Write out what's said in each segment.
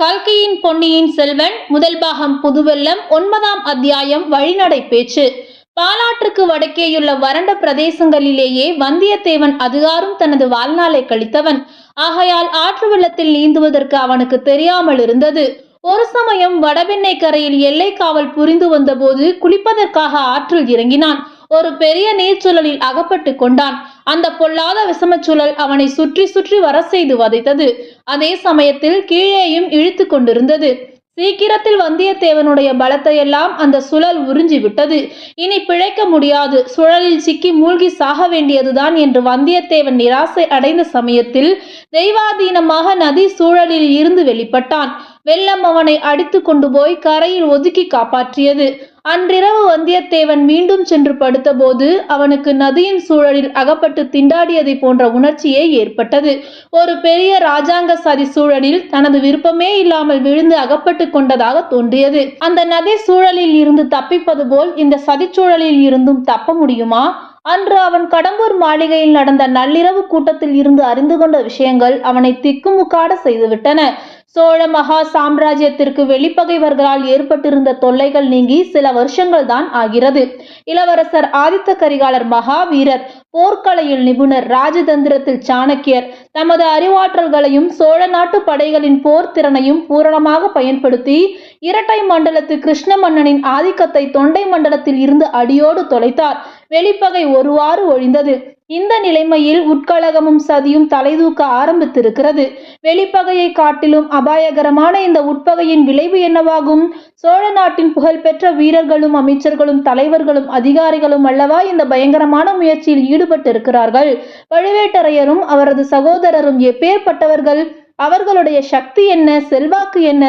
கல்கியின் பொன்னியின் செல்வன் முதல் பாகம் புதுவெல்லம் ஒன்பதாம் அத்தியாயம் வழிநடை பேச்சு. பாலாற்றுக்கு வடக்கேயுள்ள வறண்ட பிரதேசங்களிலேயே வந்தியத்தேவன் அதிகாரும் தனது வாழ்நாளை கழித்தவன். ஆகையால் ஆற்று வெள்ளத்தில் நீந்துவதற்கு அவனுக்கு தெரியாமல் இருந்தது. ஒரு சமயம் வடபெண்ணை கரையில் எல்லை காவல் புரிந்து வந்தபோது குளிப்பதற்காக ஆற்றில் இறங்கினான். ஒரு பெரிய நீர்ச்சூழலில் அகப்பட்டு கொண்டான். அந்த பொல்லாத விஷமச்சுழல் அவனை சுற்றி சுற்றி வர செய்து வதைத்தது. அதே சமயத்தில் கீழேயும் இழுத்து கொண்டிருந்தது. சீக்கிரத்தில் வந்தியத்தேவனுடைய பலத்தையெல்லாம் அந்த சுழல் உறிஞ்சி விட்டது இனி பிழைக்க முடியாது. சுழலில் சிக்கி மூழ்கி சாக வேண்டியதுதான் என்று வந்தியத்தேவன் நிராசை அடைந்த சமயத்தில் தெய்வாதீனமாக நதி சூழலில் இருந்து வெளிப்பட்டான். வெள்ளம் அவனை அடித்து கொண்டு போய் கரையில் ஒதுக்கி காப்பாற்றியது. அன்றிரவு வந்தியத்தேவன் மீண்டும் சென்று படுத்தபோது அவனுக்கு நதியின் சூழலில் அகப்பட்டு திண்டாடியதை போன்ற உணர்ச்சியே ஏற்பட்டது. ஒரு பெரிய ராஜாங்க சதி சூழலில் தனது விருப்பமே இல்லாமல் விழுந்து அகப்பட்டு கொண்டதாக தோன்றியது. அந்த நதி சூழலில் இருந்து தப்பிப்பது போல் இந்த சதிச்சூழலில் இருந்தும் தப்ப முடியுமா? அன்று அவன் கடம்பூர் மாளிகையில் நடந்த நள்ளிரவு கூட்டத்தில் இருந்து அறிந்து கொண்ட விஷயங்கள் அவனை திக்குமுக்காட செய்துவிட்டன. சோழ மகா சாம்ராஜ்யத்திற்கு வெளிப்பகைவர்களால் ஏற்பட்டிருந்த தொல்லைகள் நீங்கி சில வருஷங்கள் தான் ஆகிறது. இளவரசர் ஆதித்த கரிகாலர் மகாவீரர் போர்க்கலையில் நிபுணர் ராஜதந்திரத்தில் சாணக்கியர் தமது அறிவாற்றல்களையும் சோழ நாட்டு படைகளின் போர் திறனையும் பூரணமாக பயன்படுத்தி இரட்டை மண்டலத்து கிருஷ்ண மன்னனின் ஆதிக்கத்தை தொண்டை மண்டலத்தில் இருந்து அடியோடு தொலைத்தார். வெளிப்பகை ஒருவாறு ஒழிந்தது. இந்த நிலைமையில் உட்கழகமும் சதியும் தலைதூக்க ஆரம்பித்திருக்கிறது. வெளிப்பகையை காட்டிலும் அபாயகரமான இந்த உட்பகையின் விளைவு என்னவாகும்? சோழ நாட்டின் புகழ்பெற்ற வீரர்களும் அமைச்சர்களும் தலைவர்களும் அதிகாரிகளும் அல்லவா இந்த பயங்கரமான முயற்சியில் ஈடுபட்டிருக்கிறார்கள்? பழுவேட்டரையரும் அவரது சகோதர சகோதரரும் எப்பேற்பட்டவர்கள்? அவர்களுடைய சக்தி என்ன? செல்வாக்கு என்ன?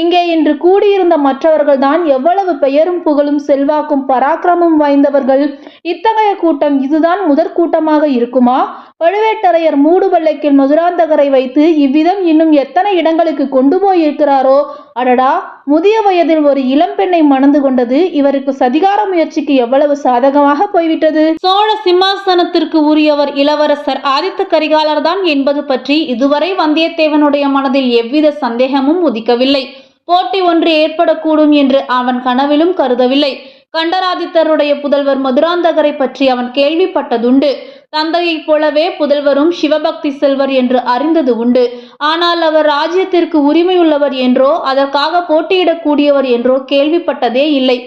இங்கே இன்று கூடியிருந்த மற்றவர்கள் தான் எவ்வளவு பெயரும் புகழும் செல்வாக்கும் பராக்கிரமும் வாய்ந்தவர்கள்? இத்தகைய கூட்டம் இதுதான் முதற் கூட்டமாக இருக்குமா? பழுவேட்டரையர் மூடுபல்லைக்கில் மதுராந்தகரை வைத்து இவ்விதம் இன்னும் எத்தனை இடங்களுக்கு கொண்டு போயிருக்கிறாரோ? அடடா முதிய வயதில் ஒரு இளம் பெண்ணை மணந்து கொண்டது இவருக்கு சதிகார முயற்சிக்கு எவ்வளவு சாதகமாக போய்விட்டது? சோழ சிம்மாசனத்திற்கு உரியவர் இளவரசர் ஆதித்த கரிகாலர் தான் என்பது பற்றி இதுவரை வந்தியத்தேவனுடைய மனதில் எவ்வித சந்தேகமும் உதிக்கவில்லை. போட்டி ஒன்று ஏற்படக்கூடும் என்று அவன் கனவிலும் கருதவில்லை. கண்டராதித்தருடைய புதல்வர் மதுராந்தகரை பற்றி அவன் கேள்விப்பட்டதுண்டு. தந்தையைப் போலவே புதல்வரும் சிவபக்தி செல்வர் என்று அறிந்தது உண்டு. ஆனால் அவர் ராஜ்யத்திற்கு உரிமையுள்ளவர் என்றோ அதற்காக போட்டியிடக்கூடியவர் என்றோ கேள்விப்பட்டதே இல்லை.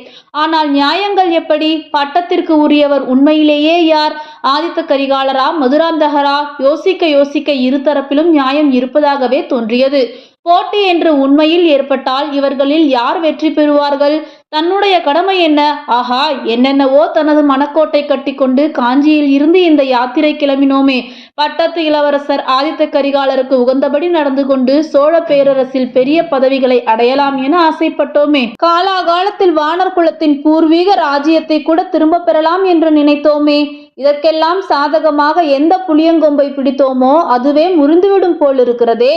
ஆனால் நியாயங்கள் எப்படி? பட்டத்திற்கு உரியவர் உண்மையிலேயே யார்? ஆதித்த கரிகாலரா மதுராந்தகரா? யோசிக்க யோசிக்க இருதரப்பிலும் நியாயம் இருப்பதாகவே தோன்றியது. போட்டி என்று உண்மையில் ஏற்பட்டால் இவர்களில் யார் வெற்றி பெறுவார்கள்? தன்னுடைய கடமை என்ன? ஆஹா என்னென்னவோ தனது மனக்கோட்டை கட்டிக்கொண்டு காஞ்சியில் இருந்து இந்த யாத்திரை கிளம்பினோமே. பட்டத்து இளவரசர் ஆதித்த கரிகாலருக்கு உகந்தபடி நடந்து கொண்டு சோழ பேரரசில் பெரிய பதவிகளை அடையலாம் என ஆசைப்பட்டோமே. காலாகாலத்தில் வானர் குலத்தின் பூர்வீக ராஜ்யத்தை கூட திரும்ப பெறலாம் என்று நினைத்தோமே. இதற்கெல்லாம் சாதகமாக எந்த புளியங்கொம்பை பிடித்தோமோ அதுவே முறிந்துவிடும் போலிருக்கிறதே.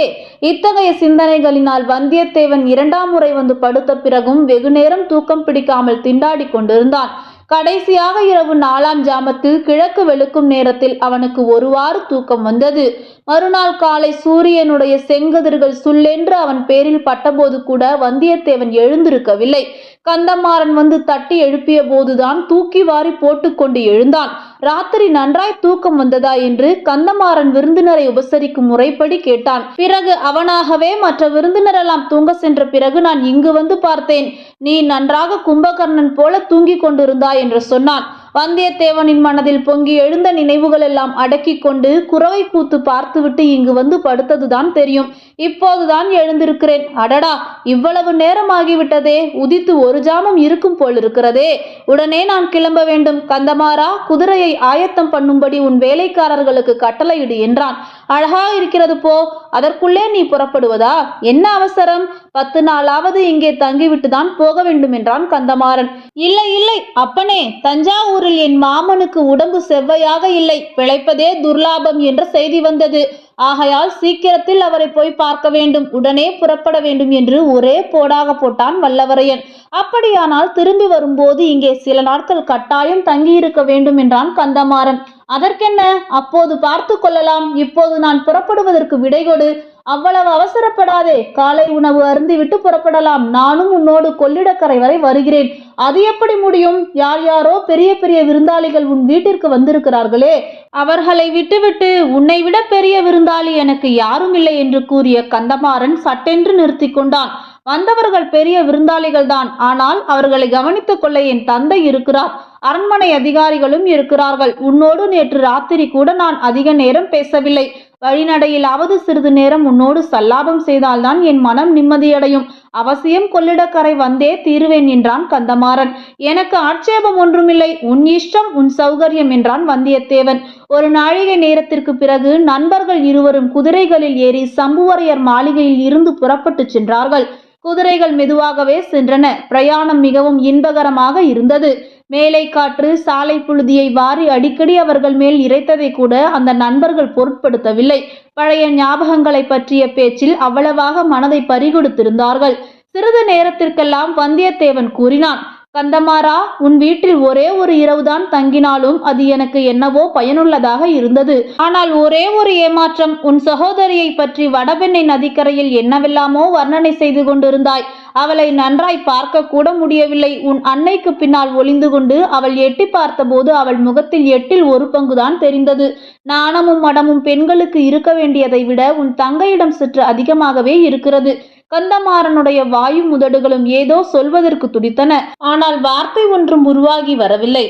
இத்தகைய சிந்தனைகளினால் வந்தியத்தேவன் இரண்டாம் முறை வந்து படுத்த பிறகும் வெகுநேரம் தூக்கம் பிடிக்காமல் திண்டாடி கொண்டிருந்தான். கடைசியாக இரவு நாலாம் ஜாமத்தில் கிழக்கு வெளுக்கும் நேரத்தில் அவனுக்கு ஒருவாறு தூக்கம் வந்தது. மறுநாள் காலை சூரியனுடைய செங்கதிர்கள் சுல்லென்று அவன் பேரில் பட்டபோது கூட வந்தியத்தேவன் எழுந்திருக்கவில்லை. கந்தமாறன் வந்து தட்டி எழுப்பிய போதுதான் தூக்கி வாரி போட்டுக்கொண்டு எழுந்தான். ராத்திரி நன்றாய் தூக்கம் வந்ததா என்று கந்தமாறன் விருந்தினரை உபசரிக்கும் முறைப்படி கேட்டான். பிறகு அவனாகவே மற்ற விருந்தினரெல்லாம் தூங்க சென்ற பிறகு நான் இங்கு வந்து பார்த்தேன். நீ நன்றாக கும்பகர்ணன் போல தூங்கிக் கொண்டிருந்தாய் என்று சொன்னான். வந்தியத்தேவனின் மனதில் பொங்கி எழுந்த நினைவுகள் எல்லாம் அடக்கி கொண்டு குறவை கூத்து பார்த்துவிட்டு இங்கு வந்து படுத்ததுதான் தெரியும். இப்போதுதான் எழுந்திருக்கிறேன். அடடா இவ்வளவு நேரம் ஆகிவிட்டதே உதித்து ஒரு ஜாமம் இருக்கும் போல் இருக்கிறதே உடனே நான் கிளம்ப வேண்டும். கந்தமாரா குதிரையை ஆயத்தம் பண்ணும்படி உன் வேலைக்காரர்களுக்கு கட்டளையிடு என்றான். அழகா இருக்கிறது போ அதற்குள்ளே நீ புறப்படுவதா? என்ன அவசரம்? பத்து நாளாவது இங்கே தங்கிவிட்டு தான் போக வேண்டும் என்றான் கந்தமாறன். இல்லை இல்லை அப்பனே தஞ்சாவூரில் என் மாமனுக்கு உடம்பு செவ்வையாக இல்லை. பிழைப்பதே துர்லாபம் என்ற செய்தி வந்தது. ஆகையால் சீக்கிரத்தில் அவரை போய் பார்க்க வேண்டும். உடனே புறப்பட வேண்டும் என்று ஒரே போடாக போட்டான் வல்லவரையன். அப்படியானால் திரும்பி வரும்போது இங்கே சில நாட்கள் கட்டாயம் தங்கியிருக்க வேண்டும் என்றான் கந்தமாறன். அதற்கென்ன? அப்போது பார்த்து கொள்ளலாம். இப்போது நான் புறப்படுவதற்கு விடை கொடு அவ்வளவு அவசரப்படாதே. காலை உணவு அருந்திவிட்டு புறப்படலாம். நானும் உன்னோடு கொள்ளிடக்கரை வரை வருகிறேன். அது எப்படி முடியும்? யார் யாரோ பெரிய பெரிய விருந்தாளிகள் உன் வீட்டிற்கு வந்திருக்கிறார்களே. அவர்களை விட்டுவிட்டு உன்னை விட பெரிய விருந்தாளி எனக்கு யாரும் இல்லை என்று கூறிய கந்தமாறன் சட்டென்று நிறுத்தி கொண்டான். வந்தவர்கள் பெரிய விருந்தாளிகள் தான் ஆனால் அவர்களை கவனித்துக் கொள்ள என் தந்தை இருக்கிறார். அரண்மனை அதிகாரிகளும் இருக்கிறார்கள். உன்னோடு நேற்று ராத்திரி கூட நான் அதிக நேரம் பேசவில்லை. வழிநடையிலாவது சிறிது நேரம் உன்னோடு சல்லாபம் செய்தால்தான் என் மனம் நிம்மதியடையும். அவசியம் கொள்ளிடக்கரை வந்தே தீருவேன் என்றான் கந்தமாறன். எனக்கு ஆட்சேபம் ஒன்றுமில்லை. உன் இஷ்டம் உன் சௌகரியம் என்றான் வந்தியத்தேவன். ஒரு நாழிகை நேரத்திற்கு பிறகு நண்பர்கள் இருவரும் குதிரைகளில் ஏறி சம்புவரையர் மாளிகையில் இருந்து புறப்பட்டுச் சென்றார்கள். குதிரைகள் மெதுவாகவே சென்றன. பிரயாணம் மிகவும் இன்பகரமாக இருந்தது. மேலை காற்று சாலை புழுதியை வாரி அடிக்கடி அவர்கள் மேல் இறைத்ததை கூட அந்த நண்பர்கள் பொருட்படுத்தவில்லை. பழைய ஞாபகங்களை பற்றிய பேச்சில் அவ்வளவாக மனதை பறிகொடுத்திருந்தார்கள். சிறிது நேரத்திற்கெல்லாம் வந்தியத்தேவன் கூறினான் கந்தமாறா உன் வீட்டில் ஒரே ஒரு இரவுதான் தங்கினாலும் அது எனக்கு என்னவோ பயனுள்ளதாக இருந்தது. ஆனால் ஒரே ஒரு ஏமாற்றம் உன் சகோதரியை பற்றி வடபெண்ணை நதிக்கரையில் என்னவெல்லாமோ வர்ணனை செய்து கொண்டிருந்தாய். அவளை நன்றாய் பார்க்க கூட முடியவில்லை. உன் அன்னைக்கு பின்னால் ஒளிந்து கொண்டு அவள் எட்டி பார்த்தபோது அவள் முகத்தில் எட்டில் ஒரு பங்குதான் தெரிந்தது. நாணமும் மடமும் பெண்களுக்கு இருக்க வேண்டியதை விட உன் தங்கையிடம் சற்று அதிகமாகவே இருக்கிறது. கந்தமாறனுடைய வாயு முதடுகளும் ஏதோ சொல்வதற்கு துடித்தன. ஆனால் வார்த்தை ஒன்றும் உருவாகி வரவில்லை.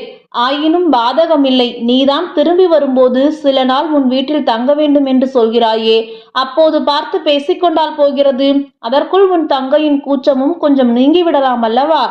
ஆயினும் பாதகமில்லை. நீதான் திரும்பி வரும்போது சில நாள் உன் வீட்டில் தங்க வேண்டும் என்று சொல்கிறாயே. அப்போது பார்த்து பேசிக்கொண்டால் போகிறது. அதற்குள் உன் தங்கையின் கூச்சமும் கொஞ்சம் நீங்கிவிடலாம் அல்லவா?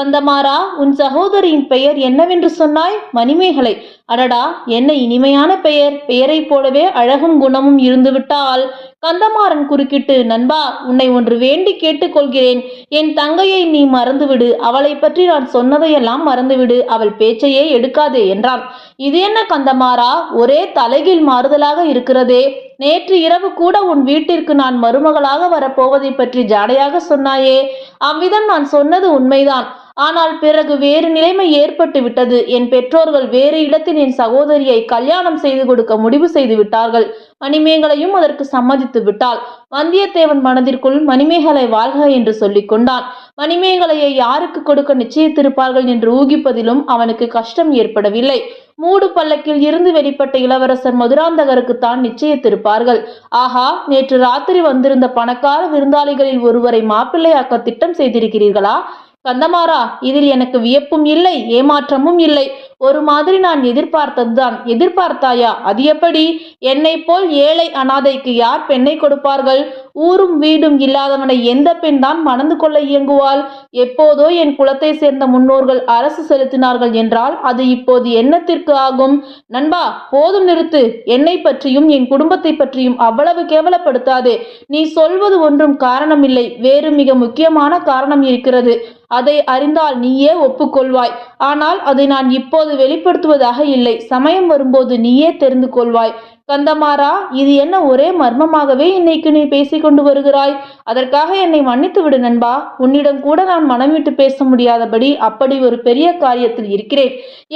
கந்தமாறா உன் சகோதரியின் பெயர் என்னவென்று சொன்னாய்? மணிமேகலை. அடடா என்ன இனிமையான பெயர். பெயரைப் போலவே அழகும் குணமும் இருந்துவிட்டால் கந்தமாறன் குறுக்கிட்டு நண்பா உன்னை ஒன்று வேண்டி கேட்டுக்கொள்கிறேன். என் தங்கையை நீ மறந்துவிடு. அவளை பற்றி நான் சொன்னதையெல்லாம் மறந்துவிடு. அவள் பேச்சையே எடுக்காதே என்றான். இது என்ன கந்தமாறா? ஒரே தலைகீழ் மாறுதலாக இருக்கிறதே. நேற்று இரவு கூட உன் வீட்டிற்கு நான் மருமகளாக வரப்போவதை பற்றி ஜாடையாக சொன்னாயே. அவ்விதம் நான் சொன்னது உண்மைதான். ஆனால் பிறகு வேறு நிலைமை ஏற்பட்டு விட்டது. என் பெற்றோர்கள் வேறு இடத்தில் என் சகோதரியை கல்யாணம் செய்து கொடுக்க முடிவு செய்து விட்டார்கள். மணிமேகலையும் அதற்கு சம்மதித்து விட்டாள். வந்தியத்தேவன் மனதிற்குள் மணிமேகலை வாழ்க என்று சொல்லிக் கொண்டான். மணிமேகலையை யாருக்கு கொடுக்க நிச்சயித்திருப்பார்கள் என்று ஊகிப்பதிலும் அவனுக்கு கஷ்டம் ஏற்படவில்லை. மூடு பல்லக்கில் இருந்து வெளிப்பட்ட இளவரசர் மதுராந்தகருக்கு தான் நிச்சயித்திருப்பார்கள். ஆஹா நேற்று ராத்திரி வந்திருந்த பணக்கார விருந்தாளிகளில் ஒருவரை மாப்பிள்ளையாக்க திட்டம் செய்திருக்கிறீர்களா? கந்தமாறா இதில் எனக்கு வியப்பும் இல்லை ஏமாற்றமும் இல்லை. ஒரு மாதிரி நான் எதிர்பார்த்ததுதான். எதிர்பார்த்தாயா? அது எப்படி? என்னை போல் ஏழை அனாதைக்கு யார் பெண்ணை கொடுப்பார்கள்? ஊரும் வீடும் இல்லாதவனை எந்த பெண் தான் மணந்து கொள்ள இயங்குவாள்? எப்போதோ என் குலத்தை சேர்ந்த முன்னோர்கள் அரசு செலுத்தினார்கள் என்றால் அது இப்போது என்னத்திற்கு ஆகும்? நண்பா போதும் நிறுத்து. என்னை பற்றியும் என் குடும்பத்தை பற்றியும் அவ்வளவு கேவலப்படுத்தாதே. நீ சொல்வது ஒன்றும் காரணமில்லை. வேறு மிக முக்கியமான காரணம் இருக்கிறது. அதை அறிந்தால் நீயே ஒப்புக்கொள்வாய். ஆனால் அதை நான் இப்போது வெளிப்படுத்துவதாக இல்லை. சமயம் வரும்போது நீயே தெரிந்து கொள்வாய் கந்தமாரா இது என்ன ஒரே மர்மமாகவே இன்னைக்கு நீ பேசிக்கொண்டு வருகிறாய்? அதற்காக என்னை மன்னித்து விடு நண்பா. உன்னிடம் கூட நான் மனம் விட்டு பேச முடியாதபடி அப்படி ஒரு பெரிய காரியத்தில் இருக்கிறேன்.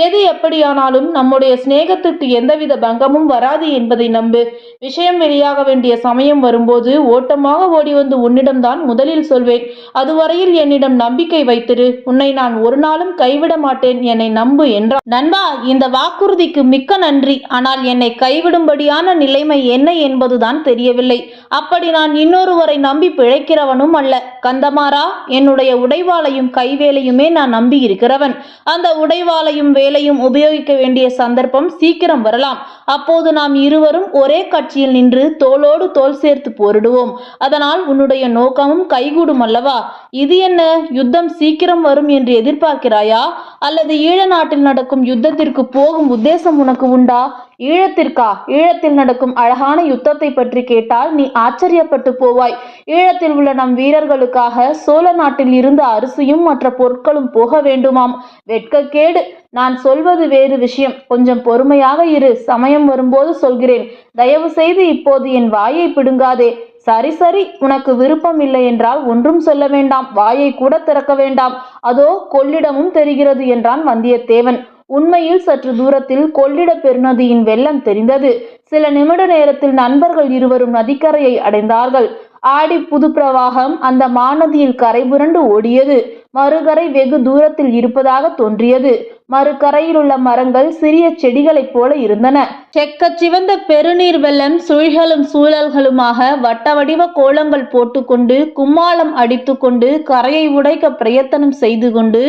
எது எப்படியானாலும் நம்முடைய சிநேகத்துக்கு எந்தவித பங்கமும் வராது என்பதை நம்பு. விஷயம் வெளியாக வேண்டிய சமயம் வரும்போது ஓட்டமாக ஓடி வந்து உன்னிடம்தான் முதலில் சொல்வேன். அதுவரையில் என்னிடம் நம்பிக்கை வைத்திரு. உன்னை நான் ஒரு நாளும் கைவிட மாட்டேன். என்னை நம்பு என்றார். நண்பா இந்த வாக்குறுதிக்கு மிக்க நன்றி. ஆனால் என்னை கைவிடும்படி கைவிடும்படியான நிலைமை என்ன என்பதுதான் தெரியவில்லை. அப்படி நான் இன்னொருவரை நம்பி பிழைக்கிறவனும் அல்ல. கந்தமாறா என்னுடைய உடைவாளையும் கைவேலையுமே நான் நம்பி இருக்கிறவன் அந்த உடைவாளையும் வேலையும் உபயோகிக்க வேண்டிய சந்தர்ப்பம் சீக்கிரம் வரலாம். அப்போது நாம் இருவரும் ஒரே கட்சியில் நின்று தோளோடு தோல் சேர்த்து போரிடுவோம். அதனால் உன்னுடைய நோக்கமும் கைகூடும் அல்லவா? இது என்ன? யுத்தம் சீக்கிரம் வரும் என்று எதிர்பார்க்கிறாயா? அல்லது ஈழ நாட்டில் நடக்கும் யுத்தத்திற்கு போகும் உத்தேசம் உனக்கு உண்டா? ஈழத்திற்கா? ஈழத்தில் நடக்கும் அழகான யுத்தத்தை பற்றி கேட்டால் நீ ஆச்சரியப்பட்டு போவாய். ஈழத்தில் உள்ள நம் வீரர்களுக்காக சோழ நாட்டில் இருந்து அரிசியும் மற்ற பொருட்களும் போக வேண்டுமாம். வெட்கக்கேடு நான் சொல்வது வேறு விஷயம். கொஞ்சம் பொறுமையாக இரு. சமயம் வரும்போது சொல்கிறேன். தயவு செய்து இப்போது என் வாயை பிடுங்காதே. சரி சரி. உனக்கு விருப்பம் இல்லை என்றால் ஒன்றும் சொல்ல வேண்டாம். வாயை கூட திறக்க வேண்டாம். அதோ கொள்ளிடமும் தெரிகிறது என்றான் வந்தியத்தேவன். உண்மையில் சற்று தூரத்தில் கொள்ளிட பெருநதியின் வெள்ளம் தெரிந்தது. சில நிமிட நேரத்தில் நண்பர்கள் இருவரும் நதிக்கரையை அடைந்தார்கள். ஆடி புது பிரவாகம் அந்த மாநதியில் கரை புரண்டு ஓடியது. மறுகரை வெகு தூரத்தில் இருப்பதாக தோன்றியது. மறுகரையில் உள்ள மரங்கள் சிறிய செடிகளைப் போல இருந்தன. செக்க சிவந்த பெருநீர் வெள்ளம் சுழிகளும் சூழல்களுமாக வட்ட வடிவ கோலங்கள் போட்டுக்கொண்டு கும்மாளம் அடித்துக்கொண்டு கரையை உடைக்க பிரயத்தனம் செய்து கொண்டு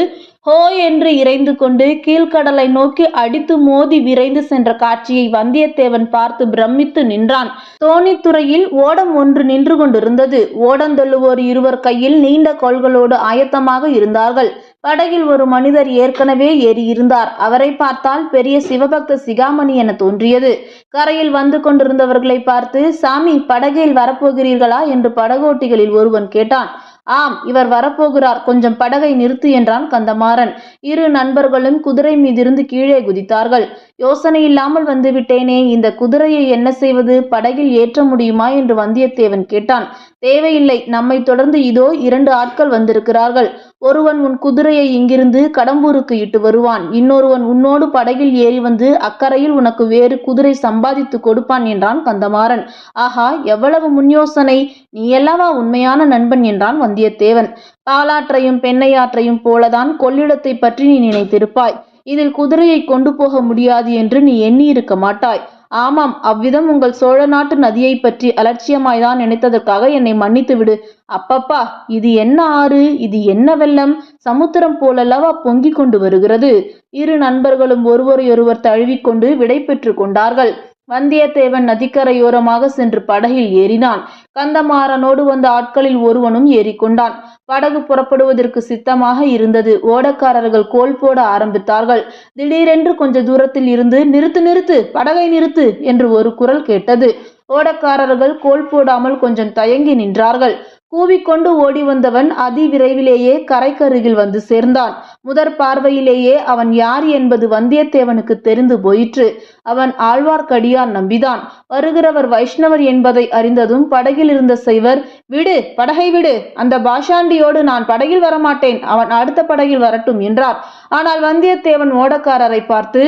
ஹோ என்று இறைந்து கொண்டு கீழ்க்கடலை நோக்கி அடித்து மோதி விரைந்து சென்ற காட்சியை வந்தியத்தேவன் பார்த்து பிரமித்து நின்றான். தோணித்துறையில் ஓடம் ஒன்று நின்று கொண்டிருந்தது. ஓடந்தள்ளுவோர் இருவர் கையில் நீண்ட கோள்களோடு ஆயத்தமாக இருந்தார்கள். படகில் ஒரு மனிதர் ஏற்கனவே ஏறி இருந்தார் அவரை பார்த்தால் பெரிய சிவபக்த சிகாமணி என தோன்றியது. கரையில் வந்து கொண்டிருந்தவர்களை பார்த்து சாமி படகில் வரப்போகிறீர்களா? என்று படகோட்டிகளில் ஒருவன் கேட்டான். ஆம் இவர் வரப்போகிறார். கொஞ்சம் படகை நிறுத்து என்றான் கந்தமாறன். இரு நண்பர்களும் குதிரை மீதிருந்து கீழே குதித்தார்கள். யோசனை இல்லாமல் வந்துவிட்டேனே இந்த குதிரையை என்ன செய்வது? படகில் ஏற்ற முடியுமா? என்று வந்தியத்தேவன் கேட்டான். தேவையில்லை நம்மை தொடர்ந்து இதோ இரண்டு ஆட்கள் வந்திருக்கிறார்கள். ஒருவன் உன் குதிரையை இங்கிருந்து கடம்பூருக்கு இட்டு வருவான். இன்னொருவன் உன்னோடு படகில் ஏறி வந்து அக்கறையில் உனக்கு வேறு குதிரை சம்பாதித்து கொடுப்பான் என்றான் கந்தமாறன். ஆஹா எவ்வளவு முன்யோசனை. நீ அல்லவா உண்மையான நண்பன் என்றான் வந்தியத்தேவன். பாலாற்றையும் பெண்ணையாற்றையும் போலதான் கொள்ளிடத்தை பற்றி நீ நினைத்திருப்பாய். இதில் குதிரையை கொண்டு போக முடியாது என்று நீ எண்ணியிருக்க மாட்டாய். ஆமாம் அவ்விதம் உங்கள் சோழ நாட்டு நதியை பற்றி அலட்சியமாய்தான் நினைத்ததற்காக என்னை மன்னித்து விடு அப்பப்பா இது என்ன ஆறு? இது என்ன வெள்ளம்? சமுத்திரம் போலல்லவா பொங்கிக் கொண்டு வருகிறது? இரு நண்பர்களும் ஒருவரையொருவர் தழுவிக்கொண்டு விடை பெற்று கொண்டார்கள். வந்தியத்தேவன் நதிக்கரையோரமாக சென்று படகில் ஏறினான். கந்தமாறனோடு வந்த ஆட்களில் ஒருவனும் ஏறிக்கொண்டான். படகு புறப்படுவதற்கு சித்தமாக இருந்தது. ஓடக்காரர்கள் கோல் போட ஆரம்பித்தார்கள். திடீரென்று கொஞ்ச தூரத்தில் இருந்து நிறுத்து நிறுத்து படகை நிறுத்து என்று ஒரு குரல் கேட்டது. ஓடக்காரர்கள் கோல் போடாமல் கொஞ்சம் தயங்கி நின்றார்கள். கூவிக்கொண்டு ஓடி வந்தவன் அதி விரைவிலேயே கரைக்கருகில் வந்து சேர்ந்தான். முதற் பார்வையிலேயே அவன் யார் என்பது வந்தியத்தேவனுக்கு தெரிந்து போயிற்று. அவன் ஆழ்வார்க்கடியான் நம்பிதான். வருகிறவர் வைஷ்ணவர் என்பதை அறிந்ததும் படகில் இருந்த செய்வர் விடு படகை விடு. அந்த பாஷாண்டியோடு நான் படகில் வரமாட்டேன். அவன் அடுத்த படகில் வரட்டும் என்றார். ஆனால் வந்தியத்தேவன் ஓடக்காரரை பார்த்து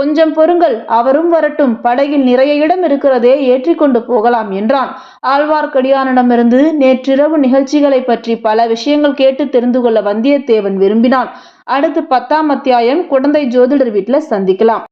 கொஞ்சம் பொறுங்கள் அவரும் வரட்டும். படகில் நிறைய இடம் இருக்கிறதே ஏற்றிக்கொண்டு போகலாம் என்றான். ஆழ்வார்க்கடியானிடமிருந்து நேற்றிரவு நிகழ்ச்சிகளை பற்றி பல விஷயங்கள் கேட்டு தெரிந்து கொள்ள வந்தியத்தேவன் விரும்பினான். அடுத்து பத்தாம் அத்தியாயம் குழந்தை ஜோதிடர் வீட்டில் சந்திக்கலாம்.